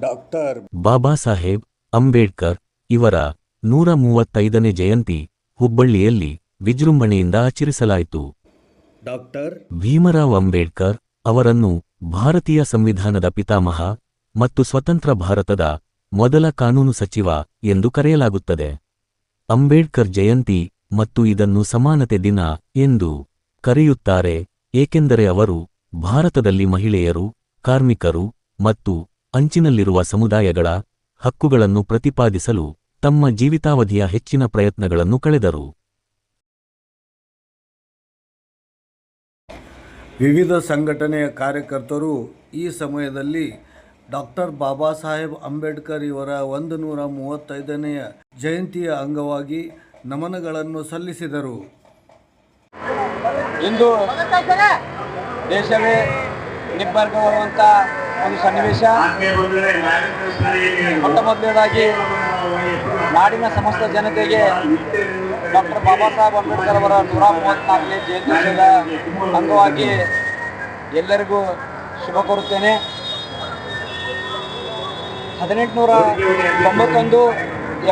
Doctor Baba Saheb Ambedkar ಇವರ ನೂರ ಮೂವತ್ತೈದನೇ ಜಯಂತಿ ಹುಬ್ಬಳ್ಳಿಯಲ್ಲಿ ವಿಜೃಂಭಣೆಯಿಂದ ಆಚರಿಸಲಾಯಿತು. ಡಾಕ್ಟರ್ ಭೀಮರಾವ್ ಅಂಬೇಡ್ಕರ್ ಅವರನ್ನು ಭಾರತೀಯ ಸಂವಿಧಾನದ ಪಿತಾಮಹ ಮತ್ತು ಸ್ವತಂತ್ರ ಭಾರತದ ಮೊದಲ ಕಾನೂನು ಸಚಿವ ಎಂದು ಕರೆಯಲಾಗುತ್ತದೆ. ಅಂಬೇಡ್ಕರ್ ಜಯಂತಿ ಮತ್ತು ಇದನ್ನು ಸಮಾನತೆ ದಿನ ಎಂದು ಕರೆಯುತ್ತಾರೆ ಏಕೆಂದರೆ ಅವರು ಭಾರತದಲ್ಲಿ ಮಹಿಳೆಯರು ಕಾರ್ಮಿಕರು ಮತ್ತು ಅಂಚಿನಲ್ಲಿರುವ ಸಮುದಾಯಗಳ ಹಕ್ಕುಗಳನ್ನು ಪ್ರತಿಪಾದಿಸಲು ತಮ್ಮ ಜೀವಿತಾವಧಿಯ ಹೆಚ್ಚಿನ ಪ್ರಯತ್ನಗಳನ್ನು ಕಳೆದರು. ವಿವಿಧ ಸಂಘಟನೆಯ ಕಾರ್ಯಕರ್ತರು ಈ ಸಮಯದಲ್ಲಿ ಡಾಕ್ಟರ್ ಬಾಬಾ ಸಾಹೇಬ್ ಅಂಬೇಡ್ಕರ್ ಇವರ ಒಂದು ನೂರ ಮೂವತ್ತೈದನೆಯ ಜಯಂತಿಯ ಅಂಗವಾಗಿ ನಮನಗಳನ್ನು ಸಲ್ಲಿಸಿದರು. ಇಂದು ದೇಶವೇ ನಿಬ್ಬರ್ಗವಾಗುವಂಥ ಒಂದು ಸನ್ನಿವೇಶ. ಮೊಟ್ಟ ಮೊದಲನೇದಾಗಿ ನಾಡಿನ ಸಮಸ್ತ ಜನತೆಗೆ ಡಾಕ್ಟರ್ ಬಾಬಾ ಸಾಹೇಬ್ ಅಂಬೇಡ್ಕರ್ ಅವರ ನೂರ ಮೂವತ್ತ್ನಾಲ್ಕನೇ ಜಯಂತ್ಯೋತ್ಸವದ ಅಂಗವಾಗಿ ಎಲ್ಲರಿಗೂ ಶುಭ ಕೋರುತ್ತೇನೆ. ಹದಿನೆಂಟುನೂರ ತೊಂಬತ್ತೊಂದು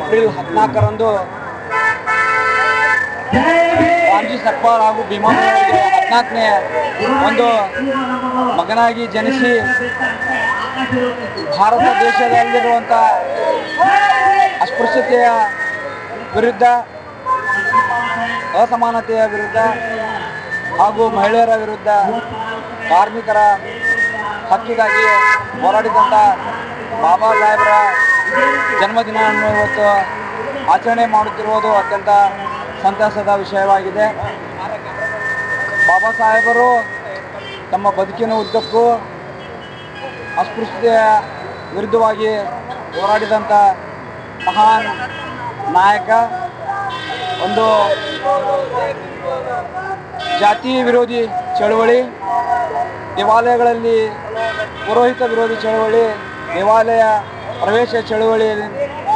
ಏಪ್ರಿಲ್ ಹದಿನಾಲ್ಕರಂದು ಗಾಂಧಿ ಸರ್ಪಾರ್ ಹಾಗೂ ಭೀಮಾವರಿಗೆ ಹದಿನಾಲ್ಕನೇ ಒಂದು ಮಗನಾಗಿ ಜನಿಸಿ ಭಾರತ ದೇಶದಲ್ಲಿರುವಂಥ ಅಸ್ಪೃಶ್ಯತೆಯ ವಿರುದ್ಧ, ಅಸಮಾನತೆಯ ವಿರುದ್ಧ ಹಾಗೂ ಮಹಿಳೆಯರ ವಿರುದ್ಧ ಕಾರ್ಮಿಕರ ಹಕ್ಕಿಗಾಗಿ ಹೋರಾಡಿದಂಥ ಬಾಬಾ ಸಾಹೇಬರ ಜನ್ಮದಿನವನ್ನು ಇವತ್ತು ಆಚರಣೆ ಮಾಡುತ್ತಿರುವುದು ಅತ್ಯಂತ ಸಂತಸದ ವಿಷಯವಾಗಿದೆ. ಬಾಬಾ ಸಾಹೇಬರು ತಮ್ಮ ಬದುಕಿನ ಉದ್ದಕ್ಕೂ ಅಸ್ಪೃಶ್ಯತೆಯ ವಿರುದ್ಧವಾಗಿ ಹೋರಾಡಿದಂಥ ಮಹಾನ್ ನಾಯಕ, ಒಂದು ಜಾತಿ ವಿರೋಧಿ ಚಳವಳಿ, ದೇವಾಲಯಗಳಲ್ಲಿ ಪುರೋಹಿತ ವಿರೋಧಿ ಚಳವಳಿ, ದೇವಾಲಯ ಪ್ರವೇಶ ಚಳವಳಿ,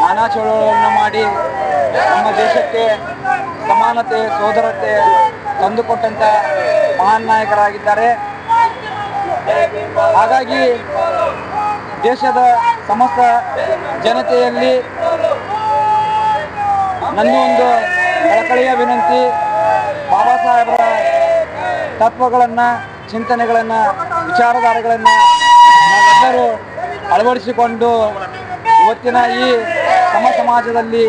ನಾನಾ ಚಳವಳಿಯನ್ನು ಮಾಡಿ ನಮ್ಮ ದೇಶಕ್ಕೆ ಸಮಾನತೆ, ಸೋದರತೆ ತಂದುಕೊಟ್ಟಂಥ ಮಹಾನ್ ನಾಯಕರಾಗಿದ್ದಾರೆ. ಹಾಗಾಗಿ ದೇಶದ ಸಮಸ್ತ ಜನತೆಯಲ್ಲಿ ನನ್ನ ಒಂದು ಕಳಕಳಿಯ ವಿನಂತಿ, ಬಾಬಾ ಸಾಹೇಬರ ತತ್ವಗಳನ್ನು, ಚಿಂತನೆಗಳನ್ನು, ವಿಚಾರಧಾರೆಗಳನ್ನು ನಾವೆಲ್ಲರೂ ಅಳವಡಿಸಿಕೊಂಡು ಇವತ್ತಿನ ಈ ಸಮ ಸಮಾಜದಲ್ಲಿ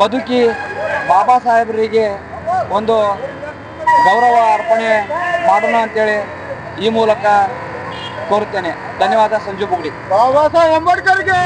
ಬದುಕಿ ಬಾಬಾ ಸಾಹೇಬರಿಗೆ ಒಂದು ಗೌರವ ಅರ್ಪಣೆ ಮಾಡೋಣ ಅಂತೇಳಿ ಈ ಮೂಲಕ ಕೋರುತ್ತೇನೆ. ಧನ್ಯವಾದ ಸಂಜು ಬುಗ್ಡಿ ಬಾಬಾ ಸಾಹೇಬ್ ಅಂಬೇಡ್ಕರ್ಗೆ!